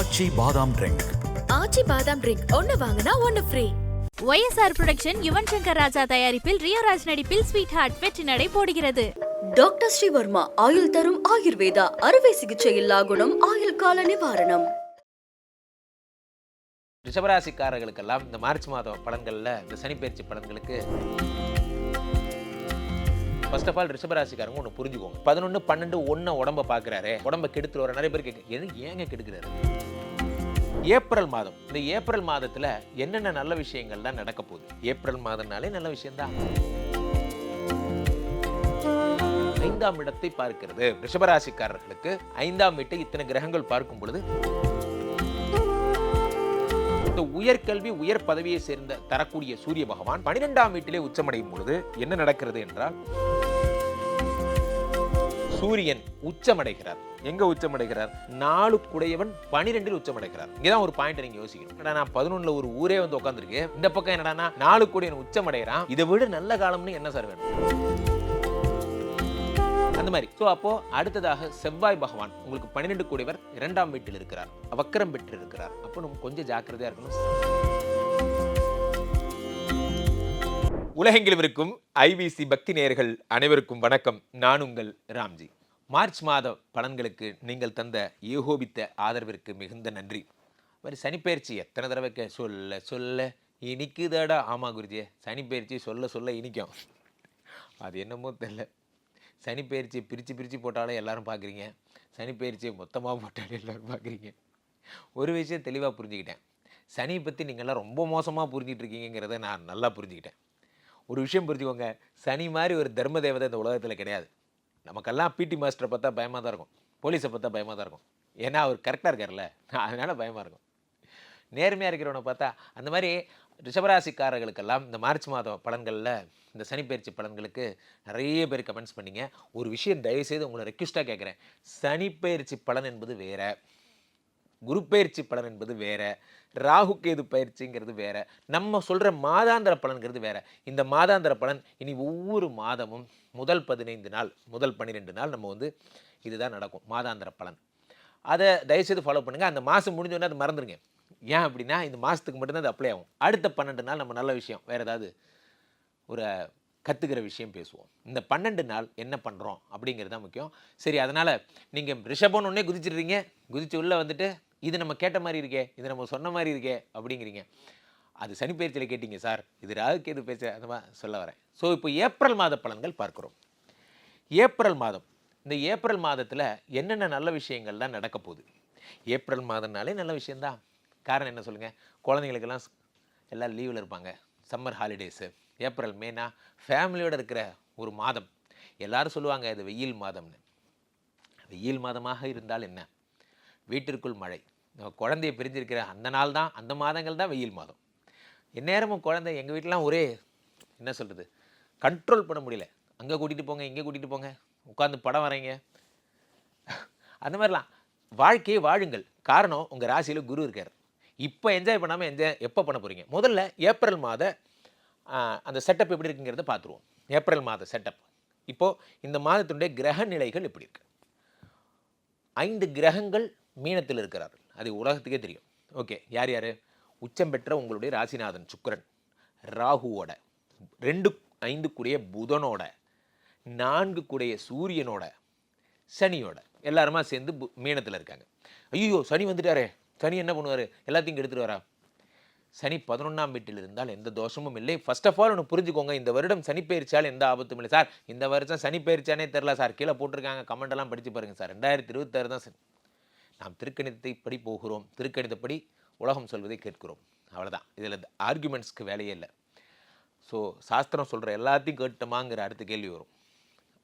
ஆச்சி பாதாம் ட்ரிங்க். ஆச்சி பாதாம் ட்ரிங்க் ஒன்னு வாங்கினா ஒன்னு free YSR production Yuvan Shankar Raja தயாரிப்பில் ரியோராஜ் நடிப்பில் ஸ்வீட் ஹார்ட் வெற்றி நடை போடுகிறது. டாக்டர் ஸ்ரீவர்மா ஆயுள் தரும் ஆயுர்வேதா அறுவை சிகிச்சை இல்லா குணம் ஆயுள் கால நிவாரணம். ரிஷபராசிக்காரர்களுக்கெல்லாம் இந்த மார்ச் மாதம் பலன்களில் இந்த சனிப்பெயர்ச்சி பலன்களுக்கு ஃபர்ஸ்ட் ஆஃப் ஆல் ரிஷபராசிக்காரங்க ஒன்று புரிஞ்சுக்கோங்க. பதினொன்று பன்னெண்டு ஒன்று உடம்ப பார்க்குறாரு உடம்ப கெடுத்துட்டு வர நிறைய பேர் கேட்க எது ஏங்க கெடுக்கிறாரு? ஏப்ரல் மாதம். இந்த ஏப்ரல் மாதத்தில் என்னென்ன நல்ல விஷயங்கள்லாம் நடக்க போகுது? ஏப்ரல் மாதம்னாலே நல்ல விஷயம்தான் ஐந்தாம் இடத்தை பார்க்கிறது. ரிஷபராசிக்காரர்களுக்கு ஐந்தாம் வீட்டை இத்தனை கிரகங்கள் பார்க்கும் பொழுது இந்த உயர்கல்வி உயர் பதவியை சேர்ந்த தரக்கூடிய சூரிய பகவான் பனிரெண்டாம் வீட்டிலே உச்சமடையும் பொழுது என்ன நடக்கிறது என்றால் சூரியன் உச்சமடைகிறார். எங்க உச்சமடைகிறார்? நாலு குடையவன் பனிரெண்டில் உச்சமடைகிறார். இங்கதான் ஒரு பாயிண்ட் நீங்க யோசிக்கணும். என்னடா நான் பதினொன்னுல ஒரு ஊரே வந்து உட்காந்துருக்கு இந்த பக்கம் என்னடா நாலு குடையன் உச்சமடைகிறான். இதை விட நல்ல காலம்னு என்ன சார் வேணும்? அந்த மாதிரி. ஸோ அப்போ அடுத்ததாக செவ்வாய் பகவான் உங்களுக்கு பன்னிரெண்டு கூடியவர் இரண்டாம் வீட்டில் இருக்கிறார். வக்கரம் பெற்று இருக்கிறார் அப்போ நம்ம கொஞ்சம் ஜாக்கிரதையா இருக்கணும். உலகெங்கிலும் இருக்கும் ஐபிசி பக்தி நேயர்கள் அனைவருக்கும் வணக்கம். நான் உங்கள் ராம்ஜி. மார்ச் மாத பலன்களுக்கு நீங்கள் தந்த ஏகோபித்த ஆதரவிற்கு மிகுந்த நன்றி. மாதிரி சனிப்பெயர்ச்சி எத்தனை தடவை சொல்ல சொல்ல இனிக்குதாடா? ஆமாம் குருஜி சனிப்பெயர்ச்சி சொல்ல சொல்ல இனிக்கும். அது என்னமோ தெரில. சனிப்பெயர்ச்சியை பிரித்து பிரித்து போட்டாலும் எல்லாரும் பார்க்குறீங்க சனிப்பெயர்ச்சியை மொத்தமாக போட்டாலும் எல்லோரும் பார்க்குறீங்க ஒரு விஷயம் தெளிவாக புரிஞ்சுக்கிட்டேன். சனியை பற்றி நீங்கள்லாம் ரொம்ப மோசமாக புரிஞ்சிகிட்டு இருக்கீங்கிறத நான் நல்லா புரிஞ்சுக்கிட்டேன். ஒரு விஷயம் புரிஞ்சுக்கோங்க. சனி மாதிரி ஒரு தர்ம தேவதை இந்த உலகத்தில் கிடையாது. நமக்கெல்லாம் பிடி மாஸ்டரை பார்த்தா பயமாக தான் இருக்கும். போலீஸை பார்த்தா பயமாக தான் இருக்கும். ஏன்னா அவர் கரெக்டாக இருக்கார்ல அதனால் பயமாக இருக்கும். நேர்மையாக இருக்கிறவனை பார்த்தா அந்த மாதிரி ரிஷபராசிக்காரர்களுக்கெல்லாம் இந்த மார்ச் மாதம் பலன்களில் இந்த சனிப்பெயர்ச்சி பலன்களுக்கு நிறைய பேர் கமெண்ட்ஸ் பண்ணிங்க. ஒரு விஷயம் தயவுசெய்து உங்களை ரெக்வஸ்ட்டாக கேட்குறேன். சனிப்பெயர்ச்சி பலன் என்பது வேறு. குரு பயிற்சி பலன் என்பது வேற ராகு கேது பயிற்சிங்கிறது வேற நம்ம சொல்கிற மாதாந்திர பலன்கிறது வேற. இந்த மாதாந்திர பலன் இனி ஒவ்வொரு மாதமும் முதல் பதினைந்து நாள் முதல் பன்னிரெண்டு நாள் நம்ம வந்து இதுதான் நடக்கும் மாதாந்திர பலன். அதை தயவுசெய்து ஃபாலோ பண்ணுங்கள் அந்த மாதம் முடிஞ்சோடனே அதை மறந்துடுங்க ஏன் அப்படின்னா இந்த மாதத்துக்கு மட்டும்தான் அது அப்ளை ஆகும். அடுத்த பன்னெண்டு நாள் நம்ம நல்ல விஷயம் வேறு ஏதாவது ஒரு கற்றுக்கிற விஷயம் பேசுவோம். இந்த பன்னெண்டு நாள் என்ன பண்ணுறோம் அப்படிங்கிறது தான் முக்கியம். சரி அதனால் நீங்கள் ரிஷபம் ஒன்றே குதிச்சிடுறீங்க. குதிச்சு உள்ளே வந்துட்டு இது நம்ம கேட்ட மாதிரி இருக்கே இது நம்ம சொன்ன மாதிரி இருக்கே அப்படிங்கிறீங்க. அது சனிப்பெயர்ச்சியில் கேட்டீங்க சார் இது ராகுக்கு எது பேச அந்த மாதிரி சொல்ல வரேன். ஸோ இப்போ ஏப்ரல் மாத பலன்கள் பார்க்குறோம். ஏப்ரல் மாதம். இந்த ஏப்ரல் மாதத்தில் என்னென்ன நல்ல விஷயங்கள்லாம் நடக்க போகுது? ஏப்ரல் மாதம்னாலே நல்ல விஷயம்தான். காரணம் என்ன சொல்லுங்கள் குழந்தைங்களுக்கெல்லாம் ஸ்- எல்லாம் லீவில் இருப்பாங்க. சம்மர் ஹாலிடேஸு ஏப்ரல் மேனா ஃபேமிலியோடு இருக்கிற ஒரு மாதம். எல்லாரும் சொல்லுவாங்க இது வெயில் மாதம்னு. வெயில் மாதமாக இருந்தால் என்ன? வீட்டிற்குள் மழை. குழந்தையை பிரிஞ்சிருக்கிற அந்த நாள் தான் அந்த மாதங்கள் தான் வெயில் மாதம். எந்நேரமும் குழந்தை எங்கள் வீட்டிலாம் ஒரே என்ன சொல்கிறது கண்ட்ரோல் பண்ண முடியல. அங்கே கூட்டிகிட்டு போங்க இங்கே கூட்டிகிட்டு போங்க உட்காந்து படம் வரைங்க. அந்த மாதிரிலாம். வாழ்க்கையை வாழுங்கள். காரணம் உங்கள் ராசியில் குரு இருக்கார். இப்போ என்ஜாய் பண்ணாமல் என்ஜாய் எப்போ பண்ண போகிறீங்க முதல்ல ஏப்ரல் மாத அந்த செட்டப் எப்படி இருக்குங்கிறத பார்த்துருவோம் ஏப்ரல் மாத செட்டப் இப்போது இந்த மாதத்தினுடைய கிரக நிலைகள் எப்படி இருக்குது ஐந்து கிரகங்கள் மீனத்தில் இருக்கிறார்கள். அது உலகத்துக்கே தெரியும். ஓகே யார் யார்? உச்சம் பெற்ற உங்களுடைய ராசிநாதன் சுக்கரன். ராகுவோட ரெண்டு ஐந்துக்குடைய புதனோட நான்கு கூடைய சூரியனோட சனியோட எல்லாருமா சேர்ந்து பு- மீனத்தில் இருக்காங்க. ஐயோ சனி வந்துட்டாரே. சனி என்ன பண்ணுவார்? எல்லாத்தையும் கெடுத்துட்டு வரா. சனி பதினொன்றாம் வீட்டில் இருந்தால் எந்த தோஷமும் இல்லை. ஃபர்ஸ்ட் ஆஃப் ஆல் ஒன்று புரிஞ்சுக்கோங்க. இந்த வருடம் சனி பயிற்சியால் எந்த ஆபத்தும் இல்லை. சார் இந்த வருஷம் சனி பயிற்சியானே தெரில சார். கீழே போட்டிருக்காங்க. கமெண்ட் எல்லாம் படித்து பாருங்க சார். ரெண்டாயிரத்தி இருபத்தாறு தான் நாம் திருக்கணிதத்தை படி போகிறோம். திருக்கணிதப்படி உலகம் சொல்வதை கேட்கிறோம். அவ்வளோதான் இதில் ஆர்குமெண்ட்ஸ்க்கு வேலையே இல்லை. ஸோ சாஸ்திரம் சொல்கிற எல்லாத்தையும் கேட்டோமாங்கிற அடுத்த கேள்வி வரும்.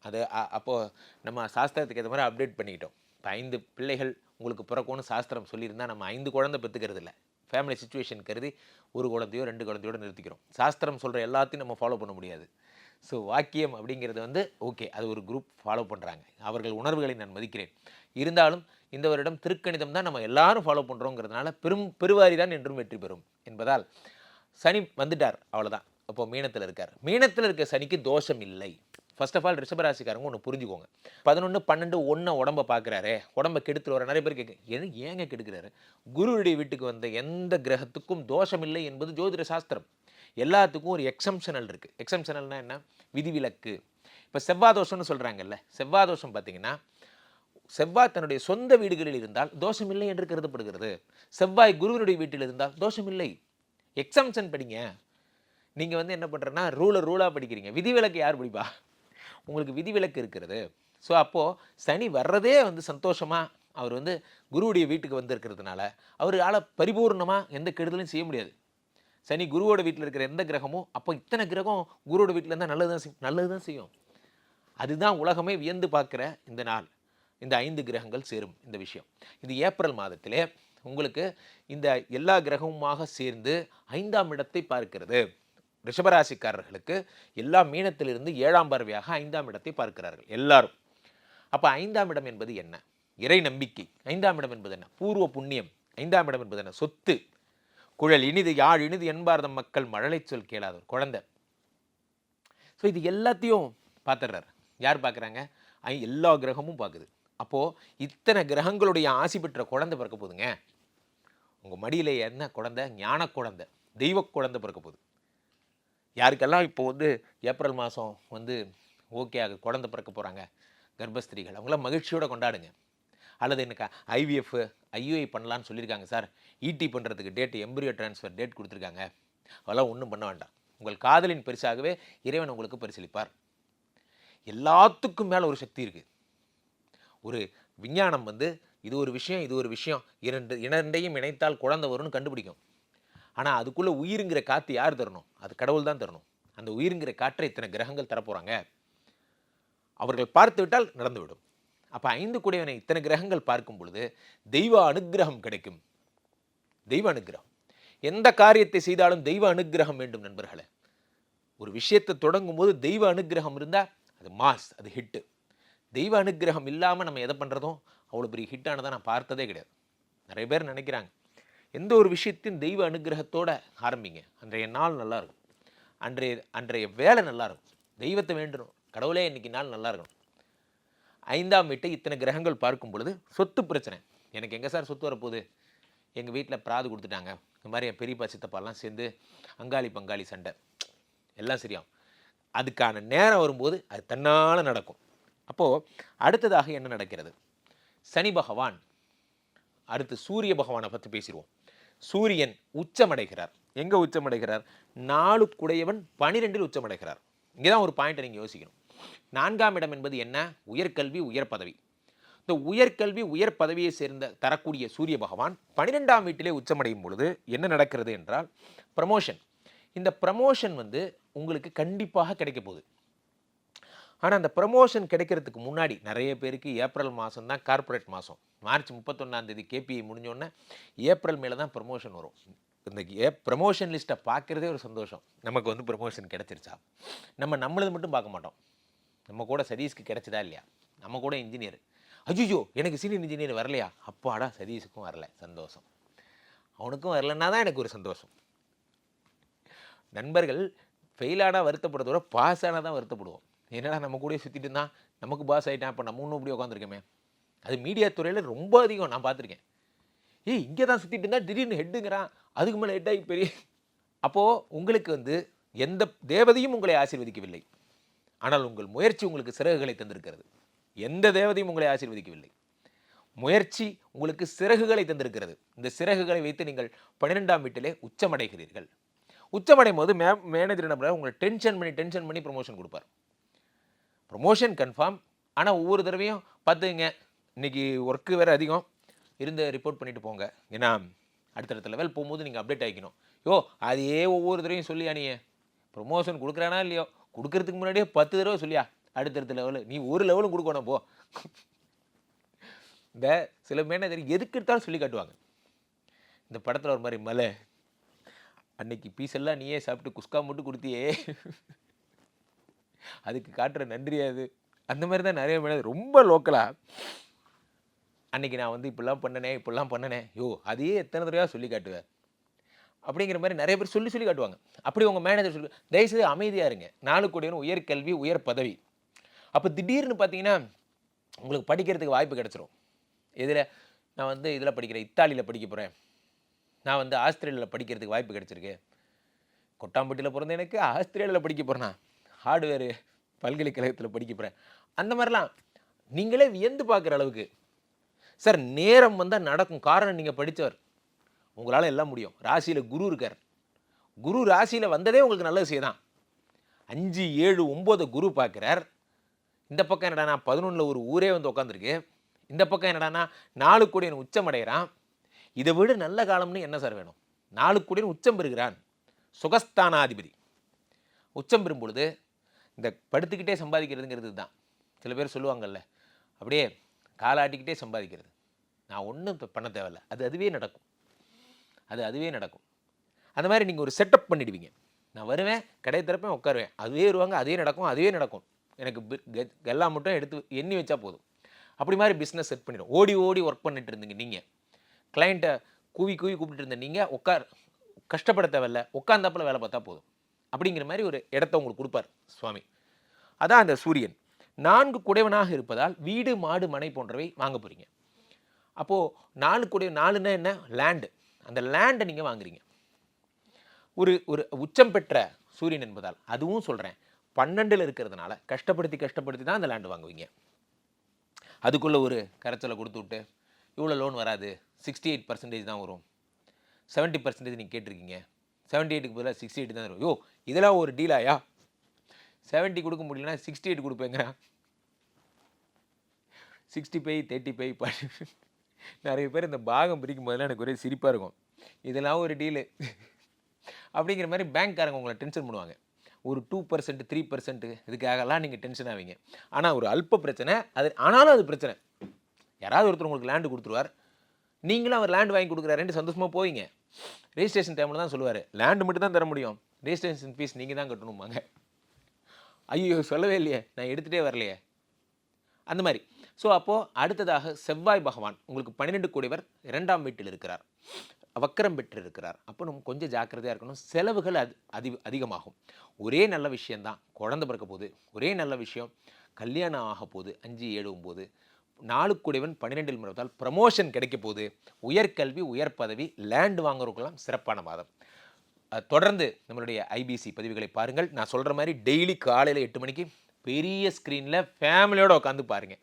அது அ- நம்ம சாஸ்திரத்துக்கு ஏற்ற மாதிரி அப்டேட் பண்ணிக்கிட்டோம் இப்போ ஐந்து பிள்ளைகள் உங்களுக்கு பிறக்கும்னு சாஸ்திரம் சொல்லியிருந்தால் நம்ம ஐந்து குழந்தை பெற்றுக்கிறது இல்லை. ஃபேமிலி சுச்சுவேஷன் கருதி ஒரு குழந்தையோ ரெண்டு குழந்தையோட நிறுத்திக்கிறோம். சாஸ்திரம் சொல்கிற எல்லாத்தையும் நம்ம ஃபாலோ பண்ண முடியாது. ஸோ வாக்கியம் அப்படிங்கிறது வந்து ஓகே அது ஒரு குரூப் ஃபாலோ பண்ணுறாங்க அவர்கள் உணர்வுகளை நான் மதிக்கிறேன். இருந்தாலும் இந்த வருடம் திருக்கணிதம் தான் நம்ம எல்லாரும் ஃபாலோ பண்ணுறோங்கிறதுனால பெரும் பெருவாரி தான் என்றும் வெற்றி பெறும் என்பதால் சனி வந்துட்டார் அவ்வளோதான் அப்போ மீனத்தில் இருக்கார். மீனத்தில் இருக்க சனிக்கு தோஷம் இல்லை. ஃபர்ஸ்ட் ஆஃப் ஆல் ரிஷபராசிக்காரங்க ஒன்று புரிஞ்சுக்கோங்க. பதினொன்று பன்னெண்டு ஒன்றை உடம்ப பார்க்குறாரு உடம்ப கெடுத்துட்டு வர நிறைய பேர் கேட்க எது ஏங்க கெடுக்கிறாரு? குருவுடைய வீட்டுக்கு வந்த எந்த கிரகத்துக்கும் தோஷமில்லை என்பது ஜோதிட சாஸ்திரம். எல்லாத்துக்கும் ஒரு எக்ஸம்ஷனல் இருக்குது எக்ஸம்ஷனல்னால் என்ன? விதிவிலக்கு. இப்போ செவ்வாதோஷம்னு சொல்கிறாங்கல்ல செவ்வாதோஷம் பார்த்தீங்கன்னா செவ்வாய் தன்னுடைய சொந்த வீடுகளில் இருந்தால் தோஷமில்லை என்று கருதப்படுகிறது. செவ்வாய் குருவினுடைய வீட்டில் இருந்தால் தோஷமில்லை எக்ஸாம்ஷன் படிங்க. நீங்கள் வந்து என்ன பண்ணுறேன்னா ரூலை ரூலாக படிக்கிறீங்க. விதிவிலக்கு யார் படிப்பா? உங்களுக்கு விதிவிலக்கு இருக்கிறது. ஸோ அப்போது சனி வர்றதே வந்து சந்தோஷமாக அவர் வந்து குருவுடைய வீட்டுக்கு வந்திருக்கிறதுனால அவரால் பரிபூர்ணமாக எந்த கெடுதலும் செய்ய முடியாது. சனி குருவோட வீட்டில் இருக்கிற எந்த கிரகமும் அப்போ இத்தனை கிரகம் குருவோட வீட்டில் இருந்தால் நல்லது தான் செய்யும் நல்லது தான் செய்யும். அதுதான் உலகமே வியந்து பார்க்குற இந்த நாள். இந்த ஐந்து கிரகங்கள் சேரும் இந்த விஷயம். இது ஏப்ரல் மாதத்திலே உங்களுக்கு இந்த எல்லா கிரகமுமாக சேர்ந்து ஐந்தாம் இடத்தை பார்க்கிறது. ரிஷபராசிக்காரர்களுக்கு எல்லா மீனத்திலிருந்து ஏழாம் பார்வையாக ஐந்தாம் இடத்தை பார்க்கிறார்கள் எல்லாரும். அப்போ ஐந்தாம் இடம் என்பது என்ன? இறை நம்பிக்கை. ஐந்தாம் இடம் என்பது என்ன? பூர்வ புண்ணியம். ஐந்தாம் இடம் என்பது என்ன? சொத்து. குழல் இனிது யாழ் இனிது என்பார்தம் மக்கள் மழலை சொல் கேளாதவர் குழந்தை. ஸோ இது எல்லாத்தையும் பார்த்துடுறாரு. யார் பார்க்குறாங்க? ஐ எல்லா கிரகமும் பார்க்குது. அப்போது இத்தனை கிரகங்களுடைய ஆசி பெற்ற குழந்தை பிறக்க போகுதுங்க. உங்கள் மடியில் என்ன குழந்தை? ஞான குழந்தை. தெய்வ குழந்தை பிறக்க போகுது. யாருக்கெல்லாம் இப்போ வந்து ஏப்ரல் மாதம் வந்து ஓகே ஆகுது குழந்தை பிறக்க போகிறாங்க கர்ப்பஸ்திரிகள். அவங்களாம் மகிழ்ச்சியோடு கொண்டாடுங்க. அல்லது எனக்கு ஐவிஎஃப் ஐயுஐ பண்ணலான்னு சொல்லியிருக்காங்க சார். இடி பண்ணுறதுக்கு டேட் எம்பரியோ ட்ரான்ஸ்ஃபர் டேட் கொடுத்துருக்காங்க. அதெல்லாம் ஒன்றும் பண்ண வேண்டாம். உங்கள் காதலின் பரிசாகவே இறைவன் உங்களுக்கு பரிசளிப்பார். எல்லாத்துக்கும் மேலே ஒரு சக்தி இருக்குது ஒரு விஞ்ஞானம் வந்து இது ஒரு விஷயம் இது ஒரு விஷயம் இரண்டு இரண்டையும் இணைத்தால் குழந்தை வரும்னு கண்டுபிடிக்கும். ஆனால் அதுக்குள்ளே உயிருங்கிற காற்று யார் தரணும்? அது கடவுள் தான் தரணும். அந்த உயிருங்கிற காற்றை இத்தனை கிரகங்கள் தரப்போகிறாங்க அவர்கள் பார்த்து விட்டால் நடந்துவிடும். அப்போ ஐந்து குடையவனை இத்தனை கிரகங்கள் பார்க்கும் பொழுது தெய்வ அனுக்கிரகம் கிடைக்கும். தெய்வ அனுக்கிரகம் எந்த காரியத்தை செய்தாலும் தெய்வ அனுக்கிரகம் வேண்டும் நண்பர்களே. ஒரு விஷயத்தை தொடங்கும் போது தெய்வ அனுக்கிரகம் இருந்தால் அது மாஸ் அது ஹிட்டு. தெய்வ அனுக்கிரகம் இல்லாமல் நம்ம எதை பண்ணுறதும் அவ்வளோ பெரிய ஹிட்டானதை நான் பார்த்ததே கிடையாது. நிறைய பேர் நினைக்கிறாங்க. எந்த ஒரு விஷயத்தையும் தெய்வ அனுகிரகத்தோடு ஆரம்பிங்க. அன்றைய நாள் நல்லாயிருக்கும் அன்றைய அன்றைய வேலை நல்லாயிருக்கும் தெய்வத்தை வேண்டணும் கடவுளே இன்னைக்கு நாள் நல்லா இருக்கணும். ஐந்தாம் வீட்டை இத்தனை கிரகங்கள் பார்க்கும் பொழுது சொத்து பிரச்சனை. எனக்கு எங்கே சார் சொத்து வரப்போகுது? எங்கள் வீட்டில் பிராது கொடுத்துட்டாங்க. இந்த மாதிரி என் பெரியப்பா சித்தப்பாலாம் சேர்ந்து அங்காளி பங்காளி சண்டை. எல்லாம் சரியாகும். அதுக்கான நேரம் வரும்போது அது தன்னால் நடக்கும். அப்போது அடுத்ததாக என்ன நடக்கிறது? சனி பகவான் அடுத்து சூரிய பகவானை பற்றி பேசிடுவோம் சூரியன் உச்சமடைகிறார். எங்கே உச்சமடைகிறார்? நாலு குடையவன் பனிரெண்டில் உச்சமடைகிறார். இங்கே தான் ஒரு பாயிண்ட்டை நீங்கள் யோசிக்கணும். நான்காம் இடம் என்பது என்ன? உயர்கல்வி உயர் பதவி இந்த உயர்கல்வி உயர் பதவியை சேர்ந்த தரக்கூடிய சூரிய பகவான் பனிரெண்டாம் வீட்டிலே உச்சமடையும் பொழுது என்ன நடக்கிறது என்றால் ப்ரமோஷன் இந்த ப்ரமோஷன் வந்து உங்களுக்கு கண்டிப்பாக கிடைக்க போகுது. ஆனால் அந்த ப்ரமோஷன் கிடைக்கிறதுக்கு முன்னாடி நிறைய பேருக்கு ஏப்ரல் மாதம் தான் கார்ப்பரேட் மாதம் மார்ச் முப்பத்தொன்னாந்தேதி கேபிஐ முடிஞ்சோடனே ஏப்ரல் மேலே தான் ப்ரமோஷன் வரும். இந்த ஏ ப்ரமோஷன் லிஸ்ட்டை பார்க்குறதே ஒரு சந்தோஷம். நமக்கு வந்து ப்ரமோஷன் கிடச்சிருச்சா? நம்ம நம்மளது மட்டும் பார்க்க மாட்டோம். நம்ம கூட சதீஷ்க்கு கிடைச்சதா இல்லையா? நம்ம கூட இன்ஜினியர் அஜிஜோ எனக்கு சீனியர் இன்ஜினியர் வரலையா? அப்பாடா சதீஷுக்கும் வரல. சந்தோஷம். அவனுக்கும் வரலன்னா தான் எனக்கு ஒரு சந்தோஷம். நண்பர்கள் ஃபெயிலானால் வருத்தப்படுறதோட பாஸ் ஆனால் தான் வருத்தப்படுவோம். என்னடா நம்ம கூட சுற்றிட்டு இருந்தான்? நமக்கு பாஸ் ஆகிட்டான் அப்போ நம்ம இன்னும் இப்படி உட்காந்துருக்கோமே அது மீடியா துறையில் ரொம்ப அதிகம் நான் பார்த்துருக்கேன். ஏய் இங்கே தான் சுற்றிட்டு இருந்தா திடீர்னு ஹெட்டுங்கிறான் அதுக்கு மேலே ஹெட் ஆகி பெரிய அப்போது உங்களுக்கு வந்து எந்த தேவதையும் உங்களை ஆசீர்வதிக்கவில்லை. ஆனால் உங்கள் முயற்சி உங்களுக்கு சிறகுகளை தந்திருக்கிறது. எந்த தேவதையும் உங்களை ஆசீர்வதிக்கவில்லை. முயற்சி உங்களுக்கு சிறகுகளை தந்திருக்கிறது. இந்த சிறகுகளை வைத்து நீங்கள் பன்னிரெண்டாம் வீட்டிலே உச்சமடைகிறீர்கள். உச்சமடையும் போது மே மேனேஜர் என்ன பண்ணுறாரு உங்களை டென்ஷன் பண்ணி டென்ஷன் பண்ணி ப்ரொமோஷன் கொடுப்பார். ப்ரொமோஷன் கன்ஃபார்ம் ஆனால் ஒவ்வொரு தடவையும் பார்த்துங்க இன்னைக்கு ஒர்க்கு வேறு அதிகம். இருந்து ரிப்போர்ட் பண்ணிட்டு போங்க. ஏன்னா அடுத்தடுத்த லெவல் போகும்போது நீங்கள் அப்டேட் ஆகிக்கணும். யோ அதையே ஒவ்வொரு தடவையும் சொல்லியா நீ? ப்ரொமோஷன் கொடுக்குறானா இல்லையோ? கொடுக்கறதுக்கு முன்னாடியே பத்து தடவை சொல்லியா? அடுத்தடுத்த லெவலு நீ ஒரு லெவலும் கொடுக்கணும் போ. இந்த சில மேனேஜர் எதுக்கு எடுத்தாலும் சொல்லி காட்டுவாங்க. இந்த படத்தில் ஒரு மாதிரி மலை. அன்னைக்கு பீஸ் எல்லாம் நீயே சாப்பிட்டு குஸ்கா மட்டும் கொடுத்தியே. அதுக்கு காட்டுற நன்றி அது. அந்த மாதிரி தான் நிறைய மேனேஜர் ரொம்ப லோக்கலாக அன்னைக்கு நான் வந்து இப்படிலாம் பண்ணனே இப்படிலாம் பண்ணனே. யோ அதையே எத்தனை தடவையாக சொல்லி காட்டுவேன் அப்படிங்கிற மாதிரி நிறைய பேர் சொல்லி சொல்லி காட்டுவாங்க. அப்படி உங்கள் மேனேஜர் சொல்லி தயவுசெய்து அமைதியாக இருங்க. நாலு கோடியும் உயர் கல்வி உயர் பதவி. அப்போ திடீர்னு பார்த்தீங்கன்னா உங்களுக்கு படிக்கிறதுக்கு வாய்ப்பு கிடச்சிரும். இதில் நான் வந்து இதில் படிக்கிறேன் இத்தாலியில் படிக்க போகிறேன் நான் வந்து ஆஸ்திரேலியாவில் படிக்கிறதுக்கு வாய்ப்பு கிடச்சிருக்கு. கொட்டாம்பட்டியில் பிறந்த எனக்கு ஆஸ்திரேலியாவில் படிக்க போகிறேன்னா ஹார்ட்வேரு பல்கலைக்கழகத்தில் படிக்க போகிறேன் அந்த மாதிரிலாம் நீங்களே வியந்து பார்க்குற அளவுக்கு. சார் நேரம் வந்தால் நடக்கும். காரணம் நீங்கள் படித்தவர் உங்களால் எல்லாம் முடியும். ராசியில் குரு இருக்கார். குரு ராசியில் வந்ததே உங்களுக்கு நல்ல விஷயம் தான் அஞ்சு ஏழு ஒம்போதை குரு பார்க்குறார். இந்த பக்கம் என்னடானா பதினொன்றில் ஒரு ஊரே வந்து உட்காந்துருக்கு இந்த பக்கம் என்னடானா நாலு கோடியன் உச்சம் அடைகிறான். இதை விட நல்ல காலம்னு என்ன சார் வேணும்? நாலு கோடியன் உச்சம் பெறுகிறான். சுகஸ்தானாதிபதி. உச்சம் பெறும் பொழுது இந்த படுத்துக்கிட்டே சம்பாதிக்கிறதுங்கிறது தான் சில பேர் சொல்லுவாங்கல்ல அப்படியே காலாட்டிக்கிட்டே சம்பாதிக்கிறது. நான் ஒன்றும் பண்ண தேவையில்ல. அது அதுவே நடக்கும். அது அதுவே நடக்கும். அந்த மாதிரி நீங்கள் ஒரு செட்டப் பண்ணிடுவீங்க. நான் வருவேன் கடை திறப்பேன் உட்காருவேன். அதுவே வருவாங்க அதே நடக்கும் அதுவே நடக்கும். எனக்கு எல்லாம் மட்டும் எடுத்து எண்ணி வச்சா போதும். அப்படி மாதிரி பிஸ்னஸ் செட் பண்ணிடும். ஓடி ஓடி ஒர்க் பண்ணிட்டு இருந்தீங்க நீங்கள் கிளைண்ட்டை கூவி கூவி கூப்பிட்டு இருந்த நீங்கள் உட்கார் கஷ்டப்பட தேவையில்ல. உட்காந்தாப்புல வேலை பார்த்தா போதும். அப்படிங்கிற மாதிரி ஒரு இடத்த உங்களுக்கு கொடுப்பார் சுவாமி. அதான் அந்த சூரியன். நான்கு குடைவனாக இருப்பதால் வீடு மாடு மனை போன்றவை வாங்க போகிறீங்க அப்போது நாலு குடை நாலுன்னா என்ன? லேண்டு அந்த லேண்டை நீங்கள் வாங்குறீங்க. ஒரு ஒரு உச்சம் பெற்ற சூரியன் என்பதால் அதுவும் சொல்கிறேன் பன்னெண்டில் இருக்கிறதுனால கஷ்டப்படுத்தி கஷ்டப்படுத்தி தான் அந்த லேண்டு வாங்குவீங்க. அதுக்குள்ளே ஒரு கரைச்சலை கொடுத்து விட்டு இவ்வளோ லோன் வராது. சிக்ஸ்டி எயிட் பர்சன்டேஜ் தான் வரும். செவன்ட்டி பர்சன்டேஜ் நீங்கள் கேட்டிருக்கீங்க. செவன்ட்டி எயிட்டுக்கு பதிலாக சிக்ஸ்டி எயிட் தான் வரும் யோ இதெல்லாம் ஒரு டீலாயா செவன்ட்டி கொடுக்க முடியலன்னா சிக்ஸ்டி எயிட் கொடுப்பேங்கிறேன் சிக்ஸ்டி பை தேர்ட்டி பை நிறைய பேர் இந்த பாகம் பிரிக்கும் போதெல்லாம் எனக்கு ஒரே சிரிப்பாக இருக்கும். இதெல்லாம் ஒரு டீலு அப்படிங்கிற மாதிரி பேங்க்காரங்க உங்களை டென்ஷன் பண்ணுவாங்க. ஒரு டூ பர்சன்ட் த்ரீ பர்சன்ட்டு இதுக்காகலாம் நீங்கள் டென்ஷன் ஆவீங்க. ஆனால் ஒரு அல்ப பிரச்சனை அது ஆனாலும் அது பிரச்சனை. யாராவது ஒருத்தர் உங்களுக்கு லேண்டு கொடுத்துருவார். நீங்களும் அவர் லேண்ட் வாங்கி கொடுக்குறாருன்ட்டு சந்தோஷமாக போவீங்க. ரிஜிஸ்ட்ரேஷன் டைமில் தான் சொல்லுவார். லேண்டு மட்டும் தான் தர முடியும். ரிஜிஸ்ட்ரேஷன் ஃபீஸ் நீங்கள் தான் கட்டணுமாங்க ஐயோ சொல்லவே இல்லையே. நான் எடுத்துகிட்டே வரலையே. அந்த மாதிரி. ஸோ அப்போது அடுத்ததாக செவ்வாய் பகவான் உங்களுக்கு பன்னிரெண்டு கோடிவர் இரண்டாம் வீட்டில் இருக்கிறார். வக்கரம் பெற்று இருக்கிறார் அப்போ நம்ம கொஞ்சம் ஜாக்கிரதையாக இருக்கணும். செலவுகள் அது அதி அதிகமாகும். ஒரே நல்ல விஷயந்தான் குழந்த பிறக்க போது ஒரே நல்ல விஷயம் கல்யாணம் ஆக போகுது. அஞ்சு ஏழு ஒம்பது. நாளுக்குடையவன் பன்னிரெண்டில் முறைத்தால் ப்ரமோஷன் கிடைக்க போகுது. உயர்கல்வி உயர் பதவி லேண்ட் வாங்குறதுக்கெல்லாம் சிறப்பான மாதம் தொடர்ந்து நம்மளுடைய ஐபிசி பதிவுகளை பாருங்கள். நான் சொல்கிற மாதிரி டெய்லி காலையில் எட்டு மணிக்கு பெரிய ஸ்க்ரீனில் ஃபேமிலியோடு உட்காந்து பாருங்கள்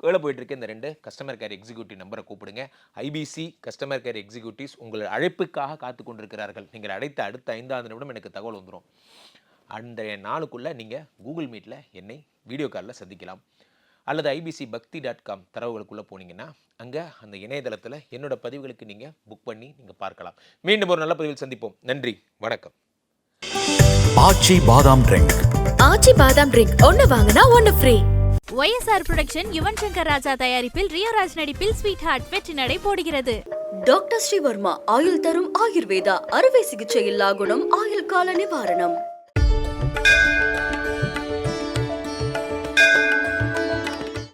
கீழே போயிட்டு இருக்க இந்த ரெண்டு கஸ்டமர் கேர் எக்ஸிக்யூட்டிவ் நம்பரை கூப்பிடுங்க. ஐபிசி கஸ்டமர் கேர் எக்ஸிக்யூட்டிவ்ஸ் உங்கள் அழைப்புக்காக காத்து கொண்டிருக்கிறார்கள். நீங்கள் அழைத்த அடுத்த ஐந்தாவது நிமிடம் எனக்கு தகவல் வந்துடும் அந்த நாளுக்குள்ளே நீங்கள் கூகுள் மீட்டில் என்னை வீடியோ காலில் சந்திக்கலாம். அல்லது ஐபிசி பக்தி டாட் காம் தரவுகளுக்குள்ளே போனீங்கன்னா அங்கே அந்த இணையதளத்தில் என்னோட பதிவுகளுக்கு நீங்கள் புக் பண்ணி நீங்கள் பார்க்கலாம். மீண்டும் ஒரு நல்ல பதிவில் சந்திப்போம். நன்றி வணக்கம். ஆச்சி பாதாம் ட்ரிங்க். ஆச்சி பாதாம் ட்ரிங்க். ஒன்னு வாங்கினா ஒன்னு free YSR production Yuvan Shankar Raja தயாரிப்பில் ரியோராஜ் நடிப்பில் ஸ்வீட் ஹார்ட் வெற்றி நடை போடுகிறது. டாக்டர் ஸ்ரீவர்மா ஆயுள் தரும் ஆயுர்வேதா அறுவை சிகிச்சை இல்லா குணம் ஆயுள் கால நிவாரணம்.